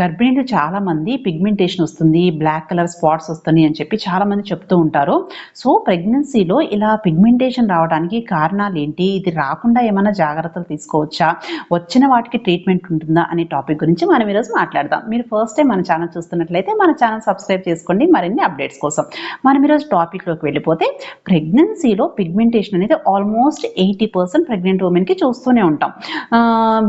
గర్భిణీలు చాలా మంది పిగ్మెంటేషన్ వస్తుంది బ్లాక్ కలర్ స్పాట్స్ వస్తున్నాయి అని చెప్పి చాలా మంది చెప్తూ ఉంటారు. సో ప్రెగ్నెన్సీలో ఇలా పిగ్మెంటేషన్ రావడానికి కారణాలు ఏంటి ఇది రాకుండా ఏమైనా జాగ్రత్తలు తీసుకోవచ్చా? వచ్చిన వాటికి ట్రీట్మెంట్ ఉంటుందా అనే టాపిక్ గురించి మనం ఈరోజు మాట్లాడదాం. మీరు ఫస్ట్ టైం మన ఛానల్ చూస్తున్నట్లయితే మన ఛానల్ సబ్స్క్రైబ్ చేసుకోండి. మరిన్ని అప్డేట్స్ కోసం మనం ఈరోజు టాపిక్లోకి వెళ్ళిపోతే ప్రెగ్నెన్సీలో పిగ్మెంటేషన్ అనేది ఆల్మోస్ట్ ఎయిటీ పర్సెంట్ ప్రెగ్నెంట్ ఉమెన్కి చూస్తూనే ఉంటాం.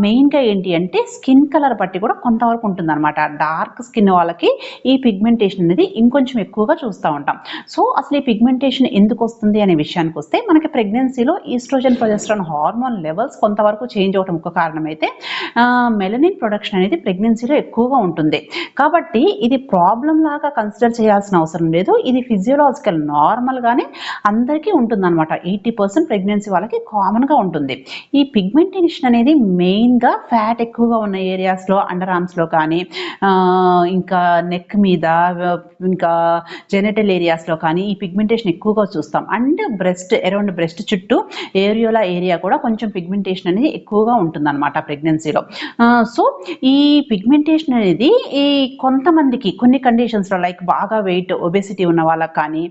మెయిన్గా ఏంటి అంటే స్కిన్ కలర్ బట్టి కూడా కొంతవరకు ఉంటుంది అనమాట డార్క్ స్కిన్ వాళ్ళకి ఈ పిగ్మెంటేషన్ అనేది ఇంకొంచెం ఎక్కువగా చూస్తూ ఉంటాం. సో అసలు ఈ పిగ్మెంటేషన్ ఎందుకు వస్తుంది అనే విషయానికి వస్తే మనకి ప్రెగ్నెన్సీలో ఈస్ట్రోజన్ ప్రొజెస్ట్రాన్ హార్మోన్ లెవెల్స్ కొంతవరకు చేంజ్ అవడం ఒక కారణం అయితే మెలనిన్ ప్రొడక్షన్ అనేది ప్రెగ్నెన్సీలో ఎక్కువగా ఉంటుంది. కాబట్టి ఇది ప్రాబ్లం లాగా కన్సిడర్ చేయాల్సిన అవసరం లేదు. ఇది ఫిజియోలాజికల్ నార్మల్గానే అందరికీ ఉంటుందన్నమాట. ఎయిటీ పర్సెంట్ ప్రెగ్నెన్సీ వాళ్ళకి కామన్గా ఉంటుంది. ఈ పిగ్మెంటేషన్ అనేది మెయిన్గా ఫ్యాట్ ఎక్కువగా ఉన్న ఏరియాస్లో అండర్ ఆర్మ్స్లో కానీ ఇంకా నెక్ మీద ఇంకా జెనటల్ ఏరియాస్లో కానీ ఈ పిగ్మెంటేషన్ ఎక్కువగా చూస్తాం. అండ్ బ్రెస్ట్ అరౌండ్ బ్రెస్ట్ చుట్టూ ఏరియోలా ఏరియా కూడా కొంచెం పిగ్మెంటేషన్ అనేది ఎక్కువగా ఉంటుందన్నమాట ప్రెగ్నెన్సీలో సో ఈ పిగ్మెంటేషన్ అనేది ఈ కొంతమందికి కొన్ని కండిషన్స్లో లైక్ బాగా వెయిట్ ఒబెసిటీ ఉన్న వాళ్ళకి కానీ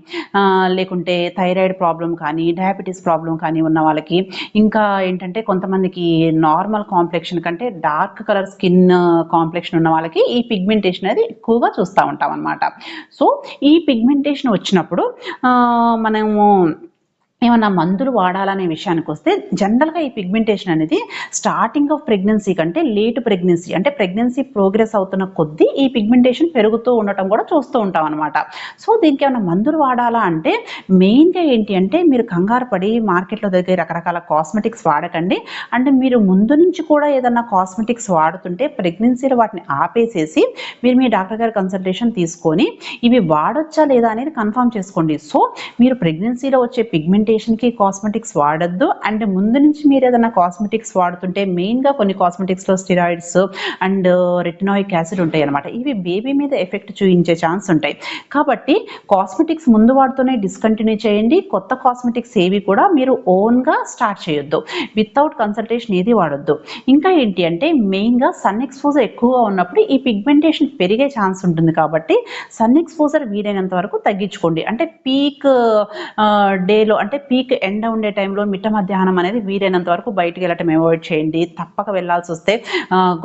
లేకుంటే థైరాయిడ్ ప్రాబ్లం కానీ డయాబెటీస్ ప్రాబ్లం కానీ ఉన్న వాళ్ళకి ఇంకా ఏంటంటే కొంతమందికి నార్మల్ కాంప్లెక్షన్ కంటే డార్క్ కలర్ స్కిన్ కాంప్లెక్షన్ ఉన్న వాళ్ళకి ఈ పిగ్మెంటేషన్ అనేది ఎక్కువగా చూస్తూ ఉంటాం అనమాట సో ఈ పిగ్మెంటేషన్ వచ్చినప్పుడు మనము ఏమన్నా మందులు వాడాలనే విషయానికి వస్తే జనరల్గా ఈ పిగ్మెంటేషన్ అనేది స్టార్టింగ్ ఆఫ్ ప్రెగ్నెన్సీ కంటే లేట్ ప్రెగ్నెన్సీ అంటే ప్రెగ్నెన్సీ ప్రోగ్రెస్ అవుతున్న కొద్దీ ఈ పిగ్మెంటేషన్ పెరుగుతూ ఉండటం కూడా చూస్తూ ఉంటాం అనమాట సో దీనికి ఏమైనా మందులు వాడాలా అంటే మెయిన్గా ఏంటి అంటే మీరు కంగారు పడి మార్కెట్లో దగ్గర రకరకాల కాస్మెటిక్స్ వాడకండి. అంటే మీరు ముందు నుంచి కూడా ఏదన్నా కాస్మెటిక్స్ వాడుతుంటే ప్రెగ్నెన్సీలో వాటిని ఆపేసేసి మీరు మీ డాక్టర్ గారి కన్సల్టేషన్ తీసుకొని ఇవి వాడొచ్చా లేదా అనేది కన్ఫర్మ్ చేసుకోండి. సో మీరు ప్రెగ్నెన్సీలో వచ్చే పిగ్మెంటేషన్ పిగ్మెంటేషన్కి కాస్మెటిక్స్ వాడద్దు. అండ్ ముందు నుంచి మీరు ఏదైనా కాస్మెటిక్స్ వాడుతుంటే మెయిన్గా కొన్ని కాస్మెటిక్స్లో స్టిరాయిడ్స్ అండ్ రెటినాయిక్ యాసిడ్ ఉంటాయి అనమాట ఇవి బేబీ మీద ఎఫెక్ట్ చూపించే ఛాన్స్ ఉంటాయి. కాబట్టి కాస్మెటిక్స్ ముందు వాడుతూనే డిస్కంటిన్యూ చేయండి. కొత్త కాస్మెటిక్స్ ఏవి కూడా మీరు ఓన్గా స్టార్ట్ చేయొద్దు. వితౌట్ కన్సల్టేషన్ ఏది వాడొద్దు. ఇంకా ఏంటి అంటే మెయిన్గా సన్ ఎక్స్పోజర్ ఎక్కువగా ఉన్నప్పుడు ఈ పిగ్మెంటేషన్ పెరిగే ఛాన్స్ ఉంటుంది కాబట్టి సన్ ఎక్స్పోజర్ వీలైనంత వరకు తగ్గించుకోండి. అంటే పీక్ డేలో uh, అంటే పీక్ ఎండ ఉండే టైంలో మిట్ట మధ్యాహ్నం అనేది వీలైనంత వరకు బయటికి వెళ్ళటం అవాయిడ్ చేయండి. తప్పక వెళ్ళాల్సి వస్తే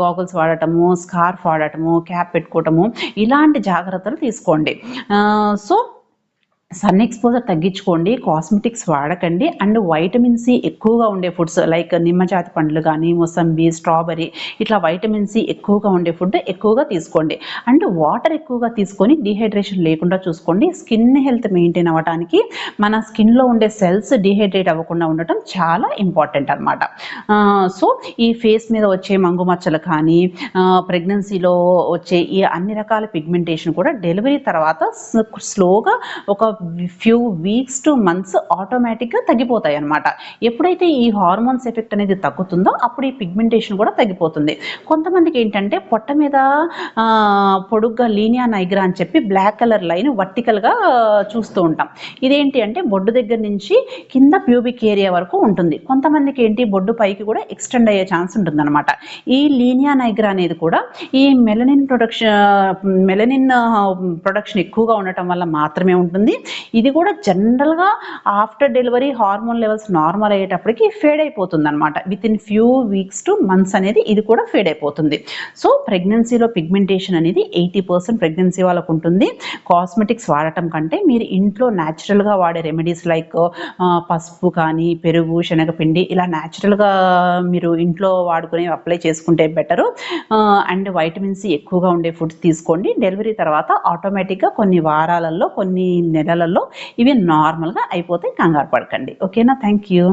గాగుల్స్ వాడటము స్కార్ఫ్ వాడటము క్యాప్ పెట్టుకోవటము ఇలాంటి జాగ్రత్తలు తీసుకోండి. సో సన్ ఎక్స్పోజర్ తగ్గించుకోండి కాస్మెటిక్స్ వాడకండి అండ్ వైటమిన్ సి ఎక్కువగా ఉండే ఫుడ్స్ లైక్ నిమ్మజాతి పండ్లు కానీ మొసంబి స్ట్రాబెరీ ఇట్లా వైటమిన్ సి ఎక్కువగా ఉండే ఫుడ్ ఎక్కువగా తీసుకోండి. అండ్ వాటర్ ఎక్కువగా తీసుకొని డిహైడ్రేషన్ లేకుండా చూసుకోండి. స్కిన్ హెల్త్ మెయింటైన్ అవ్వడానికి మన స్కిన్లో ఉండే సెల్స్ డిహైడ్రేట్ అవ్వకుండా ఉండటం చాలా ఇంపార్టెంట్ అనమాట సో ఈ ఫేస్ మీద వచ్చే మంగు మచ్చలు కానీ ప్రెగ్నెన్సీలో వచ్చే ఈ అన్ని రకాల పిగ్మెంటేషన్ కూడా డెలివరీ తర్వాత స్లోగా ఒక ఫ్యూ వీక్స్ టు మంత్స్ ఆటోమేటిక్గా తగ్గిపోతాయి అనమాట ఎప్పుడైతే ఈ హార్మోన్స్ ఎఫెక్ట్ అనేది తగ్గుతుందో అప్పుడు ఈ పిగ్మెంటేషన్ కూడా తగ్గిపోతుంది. కొంతమందికి ఏంటంటే పొట్ట మీద పొడుగ్గా లీనియా నైగ్రా అని చెప్పి బ్లాక్ కలర్ లైన్ వర్టికల్గా చూస్తూ ఉంటాం. ఇదేంటి అంటే బొడ్డు దగ్గర నుంచి కింద ప్యూబిక్ ఏరియా వరకు ఉంటుంది. కొంతమందికి ఏంటి బొడ్డు పైకి కూడా ఎక్స్టెండ్ అయ్యే ఛాన్స్ ఉంటుందన్నమాట. ఈ లీనియా నైగ్రా అనేది కూడా ఈ మెలనిన్ ప్రొడక్షన్ మెలనిన్ ప్రొడక్షన్ ఎక్కువగా ఉండటం వల్ల మాత్రమే ఉంటుంది. ఇది కూడా జనరల్గా after delivery hormone levels normal అయ్యేటప్పటికి ఫేడ్ అయిపోతుంది అనమాట within few weeks to months అనేది ఇది కూడా ఫేడ్ అయిపోతుంది. సో ప్రెగ్నెన్సీలో పిగ్మెంటేషన్ అనేది ఎయిటీ పర్సెంట్ ప్రెగ్నెన్సీ వాళ్ళకు ఉంటుంది. కాస్మెటిక్స్ వాడటం కంటే మీరు ఇంట్లో న్యాచురల్గా వాడే రెమెడీస్ లైక్ పసుపు కానీ పెరుగు శనగపిండి ఇలా న్యాచురల్గా మీరు ఇంట్లో వాడుకుని అప్లై చేసుకుంటే బెటరు అండ్ వైటమిన్ సి ఎక్కువగా ఉండే ఫుడ్స్ తీసుకోండి. డెలివరీ తర్వాత ఆటోమేటిక్గా కొన్ని వారాలలో కొన్ని నెలల్లో ఇవి నార్మల్గా అయిపోతే కంగారు పడకండి. ఓకేనా థ్యాంక్ యూ